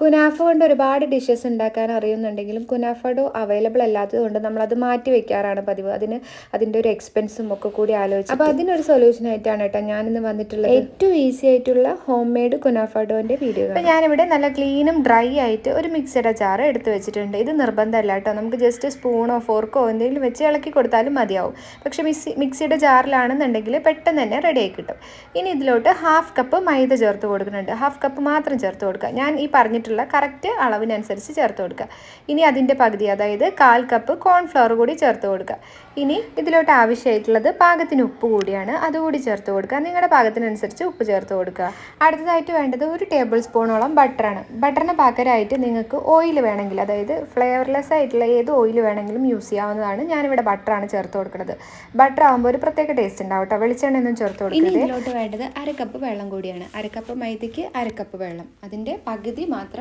കുനാഫ കൊണ്ട് ഒരുപാട് ഡിഷസ് ഉണ്ടാക്കാൻ അറിയുന്നുണ്ടെങ്കിലും കുനാഫ ഡോ അവൈലബിൾ അല്ലാത്തത് കൊണ്ട് നമ്മളത് മാറ്റി വെക്കാറാണ് പതിവ്. അതിന് അതിന്റെ ഒരു എക്സ്പെൻസും ഒക്കെ കൂടി ആലോചിച്ചു അപ്പോൾ അതിനൊരു സൊല്യൂഷൻ ആയിട്ടാണ് കേട്ടോ ഞാനിന്ന് വന്നിട്ടുള്ളത്. ഏറ്റവും ഈസി ആയിട്ടുള്ള ഹോം മെയ്ഡ് കുനാഫ ഡോന്റെ വീഡിയോ അപ്പോൾ ഞാനിവിടെ നല്ല ക്ലീനും ഡ്രൈ ആയിട്ട് ഒരു മിക്സഡ് ജാറ് എടുത്ത് വെച്ചിട്ടുണ്ട്. ഇത് നിർബന്ധമല്ല കേട്ടോ. നമുക്ക് ജസ്റ്റ് സ്പൂണോ ഫോർക്കോ എന്തെങ്കിലും വെച്ച് ഇളക്കി കൊടുത്താലും മതിയാവും. പക്ഷേ മിക്സി മിക്സിയുടെ ജാറിലാണെന്നുണ്ടെങ്കിൽ പെട്ടെന്ന് തന്നെ റെഡി ആയി കിട്ടും. ഇനി ഇതിലോട്ട് ഹാഫ് കപ്പ് മൈദ ചേർത്ത് കൊടുക്കുന്നുണ്ട്. ഹാഫ് കപ്പ് മാത്രം ചേർത്ത് കൊടുക്കുക. ഞാൻ ഈ പറഞ്ഞിട്ടുള്ള കറക്റ്റ് അളവിനനുസരിച്ച് ചേർത്ത് കൊടുക്കുക. ഇനി അതിന്റെ പകുതി അതായത് കാൽ കപ്പ് കോൺഫ്ലവർ കൂടി ചേർത്ത് കൊടുക്കുക. ഇനി ഇതിലോട്ട് ആവശ്യമായിട്ടുള്ളത് പാകത്തിന് ഉപ്പ് കൂടിയാണ് അതുകൂടി ചേർത്ത് കൊടുക്കുക. നിങ്ങളുടെ പാകത്തിനനുസരിച്ച് ഉപ്പ് ചേർത്ത് കൊടുക്കുക. അടുത്തതായിട്ട് വേണ്ടത് ഒരു ടേബിൾ സ്പൂണോളം ബട്ടറാണ് ബട്ടറിന് പകരമായിട്ട് നിങ്ങൾക്ക് ഓയിൽ വേണമെങ്കിൽ അതായത് ഫ്ലേവർലെസ് ആയിട്ടുള്ള ഏത് ഓയിൽ വേണമെങ്കിലും യൂസ് ചെയ്യാവുന്നതാണ് ഞാനിവിടെ ബട്ടറാണ് ചേർത്ത് കൊടുക്കുന്നത്. ബട്ടർ ആകുമ്പോൾ ഒരു പ്രത്യേക ടേസ്റ്റ് ഉണ്ടാവും കേട്ടോ. വെളിച്ചെണ്ണ ഒന്നും ചേർത്ത് കൊടുക്കുന്നത് ഇതിലോട്ട് വേണ്ടത് അര കപ്പ് വെള്ളം കൂടിയാണ്. അര കപ്പ് മൈദയ്ക്ക് അര കപ്പ് വെള്ളം. അതിന്റെ പകുതി മാത്രം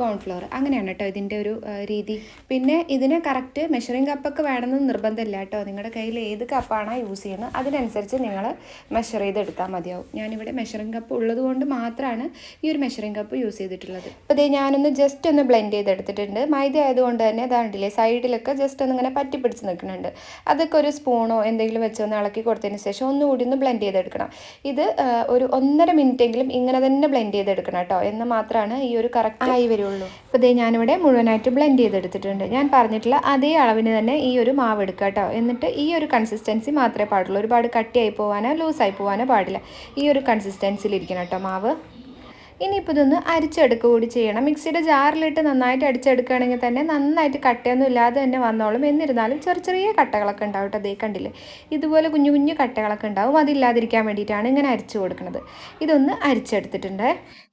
കോൺഫ്ലവർ അങ്ങനെയാണ് കേട്ടോ ഇതിന്റെ ഒരു രീതി. പിന്നെ ഇതിന് കറക്റ്റ് മെഷറിംഗ് കപ്പൊക്കെ വേണമെന്ന് നിർബന്ധമില്ല കേട്ടോ നിങ്ങളുടെ കയ്യിൽ ഏത് കപ്പാണോ യൂസ് ചെയ്യുന്നത് അതിനനുസരിച്ച് നിങ്ങൾ മെഷർ ചെയ്തെടുത്താൽ മതിയാവും. ഞാനിവിടെ മെഷറിംഗ് കപ്പ് ഉള്ളത് കൊണ്ട് മാത്രമാണ് ഈ ഒരു മെഷറിംഗ് കപ്പ് യൂസ് ചെയ്തിട്ടുള്ളത്. അപ്പോൾ ഇതേ ഞാനൊന്ന് ജസ്റ്റ് ഒന്ന് ബ്ലെൻഡ് ചെയ്തെടുത്തിട്ടുണ്ട്. മൈദ ആയതുകൊണ്ട് തന്നെ അതാണ്ടില്ലേ സൈഡിലൊക്കെ ജസ്റ്റ് ഒന്ന് ഇങ്ങനെ പറ്റി പിടിച്ച് നിൽക്കുന്നുണ്ട്. അതൊക്കെ ഒരു സ്പൂണോ എന്തെങ്കിലും വെച്ച് ഒന്ന് ഇളക്കി കൊടുത്തതിന് ശേഷം ഒന്നുകൂടി ഒന്ന് ബ്ലെൻഡ് ചെയ്തെടുക്കണം. ഇത് ഒരു ഒന്നര മിനിറ്റ് എങ്കിലും ഇങ്ങനെ തന്നെ ബ്ലെൻഡ് ചെയ്തെടുക്കണം കേട്ടോ എന്ന് മാത്രമാണ് ഈ ഒരു കറക്റ്റ് ആയി വരുള്ളൂ. അപ്പോൾ ഇതേ ഞാനിവിടെ മുഴുവനായിട്ട് ബ്ലെൻഡ് ചെയ്തെടുത്തിട്ടുണ്ട്. ഞാൻ പറഞ്ഞിട്ടുള്ള അതേ അളവിന് തന്നെ ഈ ഒരു മാവ് എടുക്കുക കേട്ടോ എന്നിട്ട് ഈ ഒരു കൺസിസ്റ്റൻസി മാത്രമേ പാടുള്ളൂ. ഒരുപാട് കട്ടിയായി പോകാനോ ലൂസായി പോകാനോ പാടില്ല. ഈ ഒരു കൺസിസ്റ്റൻസിയിൽ ഇരിക്കണം കേട്ടോ മാവ്. ഇനിയിപ്പോൾ ഇതൊന്ന് അരിച്ചെടുക്കുക കൂടി ചെയ്യണം. മിക്സിയുടെ ജാറിലിട്ട് നന്നായിട്ട് അടിച്ചെടുക്കുകയാണെങ്കിൽ തന്നെ നന്നായിട്ട് കട്ടയൊന്നും ഇല്ലാതെ തന്നെ വന്നോളും. എന്നിരുന്നാലും ചെറിയ ചെറിയ കട്ടകളൊക്കെ ഉണ്ടാവും കേട്ടോ. അതേ കണ്ടില്ലേ? ഇതുപോലെ കുഞ്ഞു കുഞ്ഞു കട്ടകളൊക്കെ ഉണ്ടാവും. അതില്ലാതിരിക്കാൻ വേണ്ടിയിട്ടാണ് ഇങ്ങനെ അരിച്ചു കൊടുക്കുന്നത്. ഇതൊന്ന് അരിച്ചെടുത്തിട്ടുണ്ട്.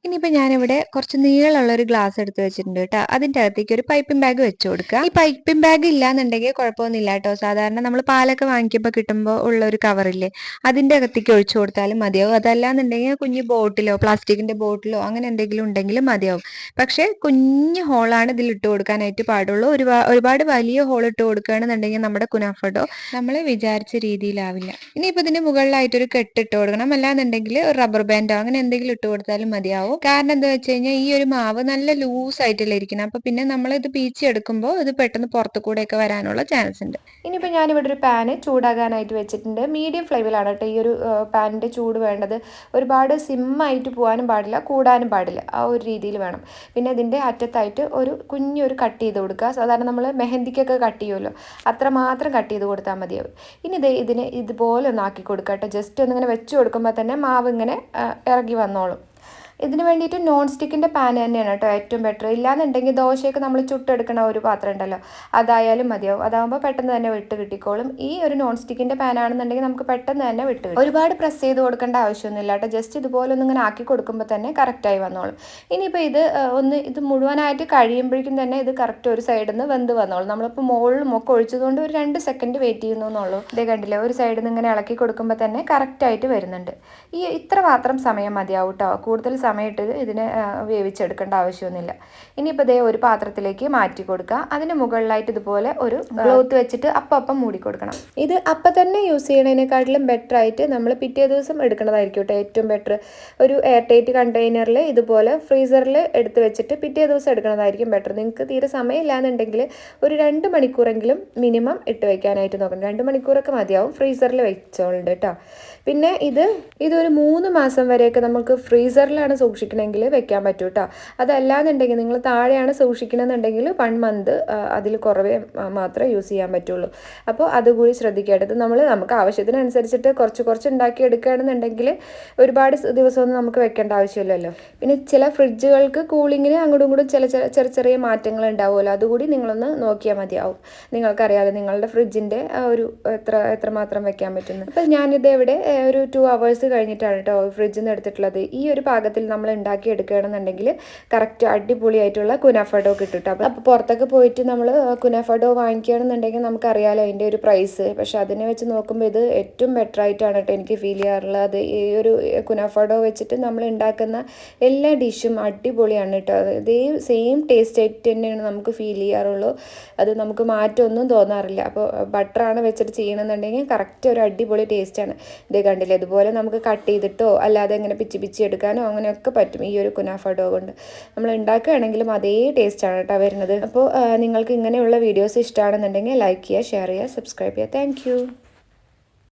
ഇനിയിപ്പോൾ ഞാനിവിടെ കുറച്ച് നീളമുള്ള ഒരു ഗ്ലാസ് എടുത്ത് വെച്ചിട്ടുണ്ട് കേട്ടോ. അതിന്റെ അകത്തേക്ക് ഒരു പൈപ്പിംഗ് ബാഗ് വെച്ച് കൊടുക്കുക. ഈ പൈപ്പിംഗ് ബാഗ് ഇല്ലാന്നുണ്ടെങ്കിൽ കുഴപ്പമൊന്നുമില്ല കേട്ടോ. സാധാരണ നമ്മൾ പാലൊക്കെ വാങ്ങിക്കുമ്പോൾ കിട്ടുമ്പോൾ ഉള്ള ഒരു കവറില്ലേ അതിന്റെ അകത്തേക്ക് ഒഴിച്ചു കൊടുത്താലും മതിയാവും. അതല്ലാന്നുണ്ടെങ്കിൽ കുഞ്ഞു ബോട്ടിലോ പ്ലാസ്റ്റിക്കിന്റെ ബോട്ടിലോ അങ്ങനെ എന്തെങ്കിലും ഉണ്ടെങ്കിലും മതിയാവും. പക്ഷേ കുഞ്ഞു ഹോളാണ് ഇതിൽ ഇട്ട് കൊടുക്കാനായിട്ട് പാടുള്ളൂ. ഒരു ഒരുപാട് വലിയ ഹോൾ ഇട്ട് കൊടുക്കുകയാണെന്നുണ്ടെങ്കിൽ നമ്മുടെ കുനാഫോട്ടോ നമ്മൾ വിചാരിച്ച രീതിയിലാവില്ല. ഇനിയിപ്പോൾ ഇതിന്റെ മുകളിലായിട്ട് ഒരു കെട്ട് ഇട്ട് കൊടുക്കണം. അല്ലാന്നുണ്ടെങ്കിൽ ഒരു റബ്ബർ ബാൻഡോ അങ്ങനെ എന്തെങ്കിലും ഇട്ട് കൊടുത്താലും മതിയാവും. കാരണം എന്താ വെച്ച് കഴിഞ്ഞാൽ ഈ ഒരു മാവ് നല്ല ലൂസ് ആയിട്ടല്ലേ ഇരിക്കണം അപ്പോൾ പിന്നെ നമ്മൾ ഇത് പീച്ചി എടുക്കുമ്പോൾ ഇത് പെട്ടെന്ന് പുറത്തു കൂടെയൊക്കെ വരാനുള്ള ചാൻസ് ഉണ്ട്. ഇനിയിപ്പോൾ ഞാനിവിടെ ഒരു പാന് ചൂടാകാനായിട്ട് വെച്ചിട്ടുണ്ട്. മീഡിയം ഫ്ലെയിമിലാണ് കേട്ടോ ഈ ഒരു പാനിന്റെ ചൂട് വേണ്ടത്. ഒരുപാട് സിമ്മായിട്ട് പോകാനും പാടില്ല. കൂടാനും പാടില്ല. ആ ഒരു രീതിയിൽ വേണം. പിന്നെ ഇതിന്റെ അറ്റത്തായിട്ട് ഒരു കുഞ്ഞൊരു കട്ട് ചെയ്ത് കൊടുക്കുക. സാധാരണ നമ്മൾ മെഹന്തിക്കൊക്കെ കട്ട് ചെയ്യുമല്ലോ. അത്ര മാത്രം കട്ട് ചെയ്ത് കൊടുത്താൽ മതിയാവും. ഇനി ഇത് ഇതിനെ ഇതുപോലെ ഒന്ന് ആക്കി കൊടുക്കുക കേട്ടോ. ജസ്റ്റ് ഒന്നിങ്ങനെ വെച്ച് കൊടുക്കുമ്പോൾ തന്നെ മാവ് ഇങ്ങനെ ഇറങ്ങി വന്നോളും. ഇതിന് വേണ്ടിയിട്ട് നോൺ സ്റ്റിക്കിന്റെ പാൻ തന്നെയാണ് കേട്ടോ ഏറ്റവും ബെറ്റർ ഇല്ലാന്നുണ്ടെങ്കിൽ ദോശയൊക്കെ നമ്മൾ ചുട്ടെടുക്കണ ഒരു പാത്രം ഉണ്ടല്ലോ അതായാലും മതിയാവും. അതാകുമ്പോൾ പെട്ടെന്ന് തന്നെ വിട്ട് കിട്ടിക്കോളും. ഈ ഒരു നോൺ സ്റ്റിക്കിന്റെ പാൻ ആണെന്നുണ്ടെങ്കിൽ നമുക്ക് പെട്ടെന്ന് തന്നെ വിട്ട് കിട്ടും. ഒരുപാട് പ്രസ് ചെയ്ത് കൊടുക്കേണ്ട ആവശ്യമൊന്നുമില്ല കേട്ടോ. ജസ്റ്റ് ഇതുപോലെ ഒന്ന് ഇങ്ങനെ ആക്കി കൊടുക്കുമ്പോൾ തന്നെ കറക്റ്റായി വന്നോളും. ഇനിയിപ്പോൾ ഇത് ഒന്ന് ഇത് മുഴുവനായിട്ട് കഴിയുമ്പോഴേക്കും തന്നെ ഇത് കറക്റ്റ് ഒരു സൈഡിൽ നിന്ന് വെന്ത് വന്നോളും. നമ്മളിപ്പോൾ മുകളിലും ഒക്കെ ഒഴിച്ചതുകൊണ്ട് ഒരു രണ്ട് സെക്കൻഡ് വെയിറ്റ് ചെയ്യുന്നു എന്നുള്ളൂ. ഇതേ കണ്ടില്ലേ ഒരു സൈഡിൽ നിന്ന് ഇങ്ങനെ ഇളക്കി കൊടുക്കുമ്പോൾ തന്നെ കറക്റ്റായിട്ട് വരുന്നുണ്ട്. ഈ ഇത്ര മാത്രം സമയം മതിയാവും കേട്ടോ. കൂടുതൽ സമയത്ത് ഇതിനെ വേവിച്ചെടുക്കേണ്ട ആവശ്യമൊന്നുമില്ല. ഇനിയിപ്പോൾ ദേ ഒരു പാത്രത്തിലേക്ക് മാറ്റി കൊടുക്കുക. അതിന് മുകളിലായിട്ട് ഇതുപോലെ ഒരു ക്ലോത്ത് വെച്ചിട്ട് അപ്പം അപ്പം മൂടി കൊടുക്കണം. ഇത് അപ്പം തന്നെ യൂസ് ചെയ്യണതിനെക്കാട്ടിലും ബെറ്റർ ആയിട്ട് നമ്മൾ പിറ്റേ ദിവസം എടുക്കണതായിരിക്കും കേട്ടോ ഏറ്റവും ബെറ്റർ ഒരു എയർ ടൈറ്റ് കണ്ടെയ്നറിൽ ഇതുപോലെ ഫ്രീസറിൽ എടുത്ത് വെച്ചിട്ട് പിറ്റേ ദിവസം എടുക്കുന്നതായിരിക്കും ബെറ്റർ നിങ്ങൾക്ക് തീരെ സമയമില്ലാന്നുണ്ടെങ്കിൽ ഒരു രണ്ട് മണിക്കൂറെങ്കിലും മിനിമം ഇട്ട് വെക്കാനായിട്ട് നോക്കണം. രണ്ട് മണിക്കൂറൊക്കെ മതിയാവും ഫ്രീസറിൽ വെച്ചോളുണ്ട് കേട്ടോ. പിന്നെ ഇത് ഇതൊരു മൂന്ന് മാസം വരെയൊക്കെ നമുക്ക് ഫ്രീസറിലാണ് സൂക്ഷിക്കണമെങ്കിൽ വെക്കാൻ പറ്റും കേട്ടോ അതല്ലാന്നുണ്ടെങ്കിൽ നിങ്ങൾ താഴെയാണ് സൂക്ഷിക്കണമെന്നുണ്ടെങ്കിൽ വൺ മന്ത് അതിൽ കുറവേ മാത്രമേ യൂസ് ചെയ്യാൻ പറ്റുള്ളൂ. അപ്പോൾ അതുകൂടി ശ്രദ്ധിക്കേണ്ടത് നമ്മൾ നമുക്ക് ആവശ്യത്തിനനുസരിച്ചിട്ട് കുറച്ച് കുറച്ച് ഉണ്ടാക്കി എടുക്കുകയാണെന്നുണ്ടെങ്കിൽ ഒരുപാട് ദിവസമൊന്നും നമുക്ക് വെക്കേണ്ട ആവശ്യമില്ലല്ലോ. പിന്നെ ചില ഫ്രിഡ്ജുകൾക്ക് കൂളിങ്ങിന് അങ്ങോട്ടും ഇങ്ങോട്ടും ചില ചെറിയ ചെറിയ മാറ്റങ്ങൾ ഉണ്ടാവുമല്ലോ. അതുകൂടി നിങ്ങളൊന്ന് നോക്കിയാൽ മതിയാവും. നിങ്ങൾക്കറിയാമല്ലോ നിങ്ങളുടെ ഫ്രിഡ്ജിന്റെ ഒരു എത്ര എത്രമാത്രം വെക്കാൻ പറ്റുന്നു അപ്പോൾ ഞാനിത് ഇവിടെ ഒരു ടു അവേഴ്സ് കഴിഞ്ഞിട്ടാണ് കേട്ടോ ഫ്രിഡ്ജിൽ നിന്ന് എടുത്തിട്ടുള്ളത്. ഈ ഒരു പാകത്തിൽ നമ്മൾ ഉണ്ടാക്കി എടുക്കുകയാണെന്നുണ്ടെങ്കിൽ കറക്റ്റ് അടിപൊളിയായിട്ടുള്ള കുനാഫഡോ കിട്ടും കേട്ടോ അപ്പോൾ പുറത്തൊക്കെ പോയിട്ട് നമ്മൾ കുനാഫഡോ വാങ്ങിക്കുകയാണെന്നുണ്ടെങ്കിൽ നമുക്കറിയാലോ അതിന്റെ ഒരു പ്രൈസ് പക്ഷെ അതിനെ വെച്ച് നോക്കുമ്പോൾ ഇത് ഏറ്റവും ബെറ്റർ ആയിട്ടാണ് കേട്ടോ എനിക്ക് ഫീൽ ചെയ്യാറുള്ളത്. അത് ഈ ഒരു കുനാഫഡോ വെച്ചിട്ട് നമ്മൾ ഉണ്ടാക്കുന്ന എല്ലാ ഡിഷും അടിപൊളിയാണ് കേട്ടോ ഇതേ സെയിം ടേസ്റ്റ് ആയിട്ട് തന്നെയാണ് നമുക്ക് ഫീൽ ചെയ്യാറുള്ളൂ. അത് നമുക്ക് മാറ്റമൊന്നും തോന്നാറില്ല. അപ്പോൾ ബട്ടറാണ് വെച്ചിട്ട് ചെയ്യണമെന്നുണ്ടെങ്കിൽ കറക്റ്റ് ഒരു അടിപൊളി ടേസ്റ്റാണ് ഇത് കണ്ടില്ലേ? ഇതുപോലെ നമുക്ക് കട്ട് ചെയ്തിട്ടോ അല്ലാതെ ഇങ്ങനെ പിച്ചി പിച്ചി എടുക്കാനോ അങ്ങനെ കഴിക്കാനൊക്കെ പറ്റും. ഈ ഒരു കുനാഫ ഡോ കൊണ്ട് നമ്മൾ ഉണ്ടാക്കുകയാണെങ്കിലും അതേ ടേസ്റ്റാണ് കേട്ടോ വരുന്നത്. അപ്പോൾ നിങ്ങൾക്ക് ഇങ്ങനെയുള്ള വീഡിയോസ് ഇഷ്ടമാണെന്നുണ്ടെങ്കിൽ ലൈക്ക് ചെയ്യുക ഷെയർ ചെയ്യുക സബ്സ്ക്രൈബ് ചെയ്യുക. താങ്ക്